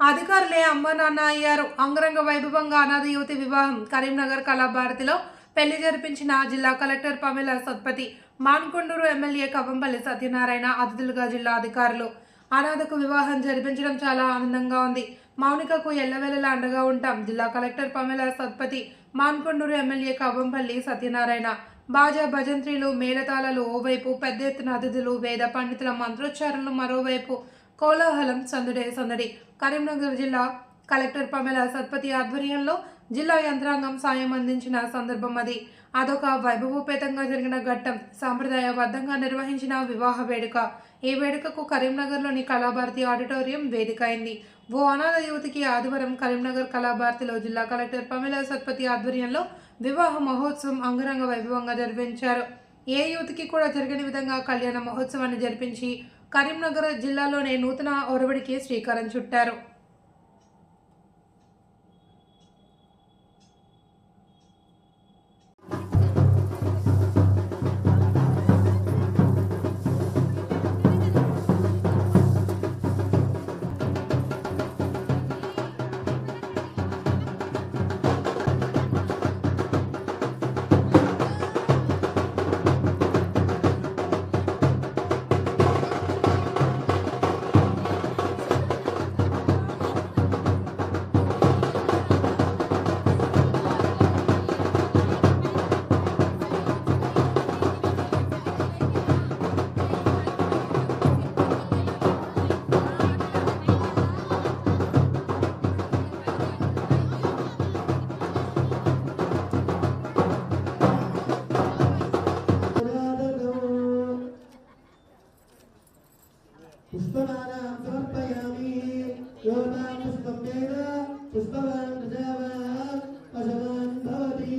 అధికారులే అమ్మ నాన్న అయ్యారు. అంగరంగ వైభవంగా అనాథ యువతి వివాహం. కరీంనగర్ కళాభారతిలో పెళ్ళి జరిపించిన జిల్లా కలెక్టర్ పమిల సత్పతి మాన్కొండూరు ఎమ్మెల్యే కవంపల్లి సత్యనారాయణ అతిథులుగా జిల్లా అధికారులు. అనాథకు వివాహం జరిపించడం చాలా ఆనందంగా ఉంది. మౌనికకు ఎల్లవేళలా అండగా ఉంటాం. జిల్లా కలెక్టర్ పమిల సత్పతి మాన్కొండూరు ఎమ్మెల్యే కవంపల్లి సత్యనారాయణ. బాజా భజంత్రీలు మేళతాళాలు ఓవైపు పెద్ద ఎత్తున అతిథులు వేద పండితుల మంత్రోచ్చారణలు మరోవైపు కోలాహలం సందడే సందడి. కరీంనగర్ జిల్లా కలెక్టర్ పమెల సత్పతి ఆధ్వర్యంలో జిల్లా యంత్రాంగం సాయం అందించిన సందర్భం అది. అదొక వైభవోపేతంగా జరిగిన ఘట్టం. సాంప్రదాయబద్ధంగా నిర్వహించిన వివాహ వేడుక. ఈ వేడుకకు కరీంనగర్లోని కళాభారతి ఆడిటోరియం వేదిక అయింది. ఓ అనాథ యువతికి ఆదివారం కరీంనగర్ కళాభారతిలో జిల్లా కలెక్టర్ పమెల సత్పతి ఆధ్వర్యంలో వివాహ మహోత్సవం అంగరంగ వైభవంగా జరిపించారు. ఏ యువతికి కూడా జరగని విధంగా కళ్యాణ మహోత్సవాన్ని జరిపించి కరీంనగర్ జిల్లాలోనే నూతన ఒరవడికి శ్రీకారం చుట్టారు. पुष्पवान् प्रजावान् पशवान् भवति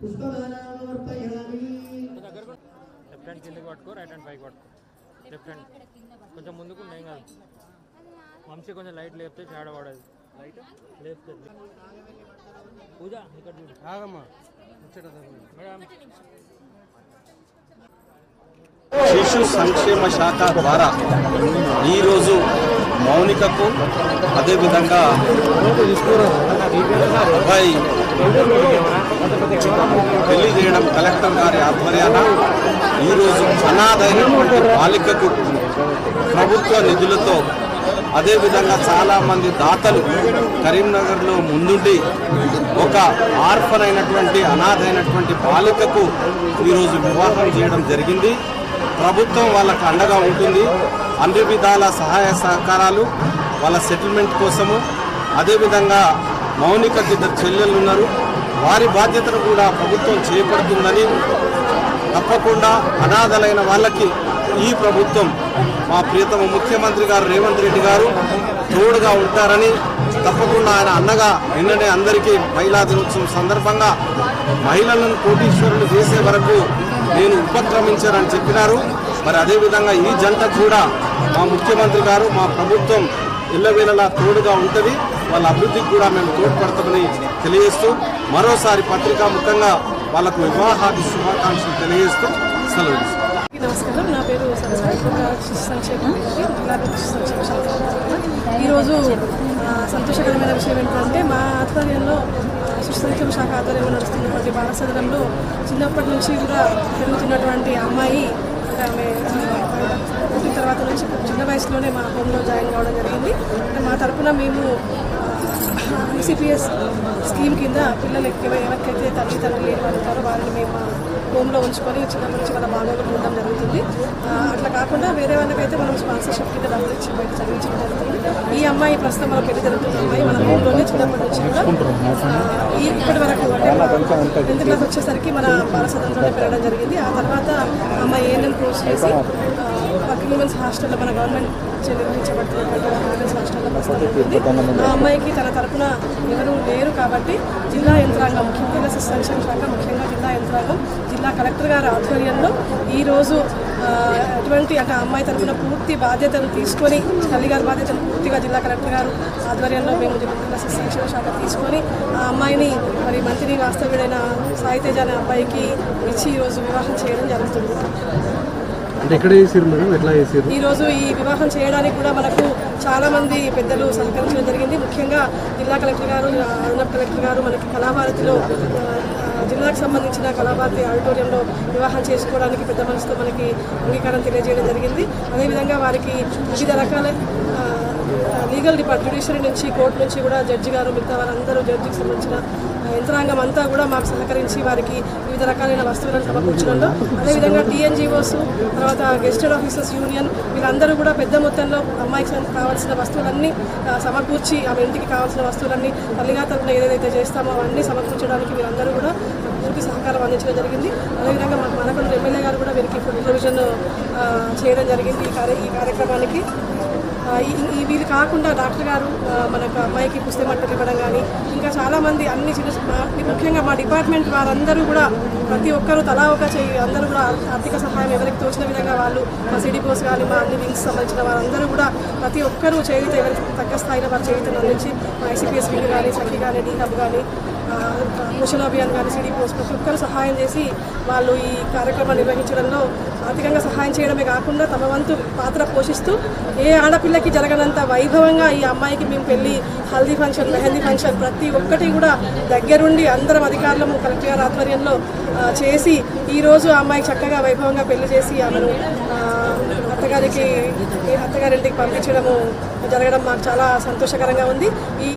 पुष्पमालां समर्पयामि లెఫ్ట్ హ్యాండ్ కిందకి పట్టుకో రైట్ హ్యాండ్ పైకి పట్టుకో లెఫ్ట్ హ్యాండ్ కొంచెం ముందుకు ఏం కాదు వంశీ కొంచెం లైట్ లేపితే షాడో పడదు లైట్ లేపుతుంది పూజ ఇక్కడ చూడు ఆగమ్మా మేడం శిశు సంక్షేమ శాఖ ద్వారా ఈరోజు మౌనికకు అదేవిధంగా అబ్బాయి పెళ్ళి చేయడం కలెక్టర్ గారి ఆధ్వర్యాన ఈరోజు అనాథైనటువంటి బాలికకు ప్రభుత్వ నిధులతో అదేవిధంగా చాలామంది దాతలు కరీంనగర్లో ముందుండి ఒక ఆర్ఫన్ అయినటువంటి అనాథైనటువంటి బాలికకు ఈరోజు వివాహం చేయడం జరిగింది. ప్రభుత్వం వాళ్ళకు అండగా ఉంటుంది. అన్ని విధాల సహాయ సహకారాలు వాళ్ళ సెటిల్మెంట్ కోసము. అదేవిధంగా మౌనికకి ఇద్దరు చెల్లెళ్ళు ఉన్నారు. వారి బాధ్యతను కూడా ప్రభుత్వం చేపడుతుందని తప్పకుండా అనాథలైన వాళ్ళకి ఈ ప్రభుత్వం మా ప్రియతమ ముఖ్యమంత్రి గారు రేవంత్ రెడ్డి గారు తోడుగా ఉంటారని తప్పకుండా ఆయన అన్నగా నిన్ననే అందరికీ మహిళా దినోత్సవం సందర్భంగా మహిళలను కోటీశ్వరులు చేసే వరకు నేను ఉపక్రమించారని చెప్పినారు. మరి అదేవిధంగా ఈ జంట కూడా మా ముఖ్యమంత్రి గారు మా ప్రభుత్వం ఇళ్ళవేళలా తోడుగా ఉంటుంది. వాళ్ళ అభివృద్ధికి కూడా మేము తోడ్పడతామని తెలియజేస్తూ మరోసారి పత్రికా ముఖంగా వాళ్ళకు వివాహాది శుభాకాంక్షలు తెలియజేస్తూ సెలవు నమస్కారం. నా పేరు సంక్షేమ ఈరోజు సంతోషకరమైన విషయం ఏంటంటే మా ఆధ్వర్యంలో ఆ, శిశు సంక్షేమ శాఖ ఆధ్వర్యంలో నడుస్తున్నటువంటి బాలసదనంలో చిన్నప్పటి నుంచి కూడా పెరుగుతున్నటువంటి అమ్మాయి అంటే ఆమె పుట్టిన తర్వాత నుంచి చిన్న వయసులోనే మా హోమ్లో జాయిన్ కావడం జరిగింది. మా తరపున మేము ఈసీపీఎస్ స్కీమ్ కింద పిల్లలు ఎక్కువ ఎవరికైతే తల్లి తండ్రి లేని వాళ్ళు వారిని మేము హోమ్లో ఉంచుకొని చిన్నప్పటి నుంచి వాళ్ళ బాగోగులు ఉండడం జరుగుతుంది. అట్లా కాకుండా వేరే వాళ్ళకైతే మనం స్పాన్సర్షిప్ కింద డబ్బులు ఇచ్చి బయట చదివించడం జరుగుతుంది. ఈ అమ్మాయి ప్రస్తుతం మన పెళ్ళి జరుగుతున్న అమ్మాయి మన హోమ్లోనే చిన్నప్పటి నుంచి కూడా ఈ ఇప్పటి వరకు అంటే టెన్త్ క్లాస్ వచ్చేసరికి మన బాలసదంలోనే పెరగడం జరిగింది. ఆ తర్వాత అమ్మాయి ఏఎన్ఎం కోర్స్ చేసి పక్క ఉమెన్స్ హాస్టల్లో మన గవర్నమెంట్ చే నిర్వహించబడుతున్నటువంటి ఉమెన్స్ హాస్టల్లో ప్రస్తుతం ఉంటుంది ఆ అమ్మాయికి తన తరపున ఎవరు లేరు కాబట్టి జిల్లా యంత్రాంగం ముఖ్యంగా శిశు సంక్షేమ శాఖ ముఖ్యంగా జిల్లా యంత్రాంగం జిల్లా కలెక్టర్ గారి ఆధ్వర్యంలో ఈరోజు అటువంటి అంటే అమ్మాయి తరపున పూర్తి బాధ్యతలు తీసుకొని తల్లి గారి బాధ్యతలు పూర్తిగా జిల్లా కలెక్టర్ గారు ఆధ్వర్యంలో మేము జిల్లా శిశు సంక్షేమ శాఖ తీసుకొని ఆ అమ్మాయిని మరి మంత్రి వాస్తవ్యుడైన సాయితేజ అనే అబ్బాయికి ఇచ్చి ఈరోజు వివాహం చేయడం జరుగుతుంది. ఈ రోజు ఈ వివాహం చేయడానికి కూడా మనకు చాలామంది పెద్దలు సహకరించడం జరిగింది. ముఖ్యంగా జిల్లా కలెక్టర్ గారు అదనపు కలెక్టర్ గారు మనకి కళాభారతిలో జిల్లాకు సంబంధించిన కళాభారతి ఆడిటోరియంలో వివాహం చేసుకోవడానికి పెద్ద మనసుతో మనకి అంగీకారం తెలియజేయడం జరిగింది. అదేవిధంగా వారికి వివిధ రకాల లీగల్ డిపార్ట్ జ్యుడిషియరీ నుంచి కోర్టు నుంచి కూడా జడ్జి గారు మిగతా వారందరూ జడ్జికి సంబంధించిన యంత్రాంగం అంతా కూడా మాకు సహకరించి వారికి వివిధ రకాలైన వస్తువులను సమకూర్చడంలో అదేవిధంగా టీఎన్జిఓస్ తర్వాత గెస్టెడ్ ఆఫీసర్స్ యూనియన్ వీళ్ళందరూ కూడా పెద్ద మొత్తంలో అమ్మాయికి కావాల్సిన వస్తువులన్నీ సమకూర్చి ఆమె ఇంటికి కావాల్సిన వస్తువులన్నీ తల్లిగా తరపున ఏదైతే చేస్తామో అవన్నీ సమకూర్చడానికి వీళ్ళందరూ కూడా పూర్తి సహకారం అందించడం జరిగింది. అదేవిధంగా మాకు మనకొండ ఎమ్మెల్యే గారు కూడా వీరికి ఫుడ్ ప్రొవిజన్ చేయడం జరిగింది ఈ కార్య ఈ కార్యక్రమానికి. ఈ- వీళ్ళు కాకుండా డాక్టర్ గారు మనకు అమ్మాయికి పుస్తక మట్టలు ఇవ్వడం కానీ ఇంకా చాలామంది అన్ని చిన్న ముఖ్యంగా మా డిపార్ట్మెంట్ వారందరూ కూడా ప్రతి ఒక్కరూ తలా ఒక చేయి అందరూ కూడా ఆర్థిక సహాయం ఎవరికి తోచిన విధంగా వాళ్ళు మా సిడిపోస్ కానీ మా అన్ని వింగ్స్ సంబంధించిన వారందరూ కూడా ప్రతి ఒక్కరూ చేయుత ఎవరికి తగ్గ స్థాయిలో వారు చేయుతను నుంచి మా ఐసీపీఎస్ వింగ్ కానీ సఖి కానీ డీ హబ్ కానీ పోషణ అభియాన్ కానీ సిడి పోస్ట్ ప్రతి ఒక్కరు సహాయం చేసి వాళ్ళు ఈ కార్యక్రమాన్ని నిర్వహించడంలో ఆర్థికంగా సహాయం చేయడమే కాకుండా తమ వంతు పాత్ర పోషిస్తూ ఏ ఆడపిల్లకి జరగనంత వైభవంగా ఈ అమ్మాయికి మేము పెళ్ళి హల్దీ ఫంక్షన్ మెహందీ ఫంక్షన్ ప్రతి ఒక్కటి కూడా దగ్గరుండి అందరం అధికారులము కలెక్టర్ గారి ఆధ్వర్యంలో చేసి ఈరోజు ఆ అమ్మాయికి చక్కగా వైభవంగా పెళ్ళి చేసి ఆమెను అత్తగారికి అత్తగారింటికి పంపించడము జరగడం మాకు చాలా సంతోషకరంగా ఉంది. ఈ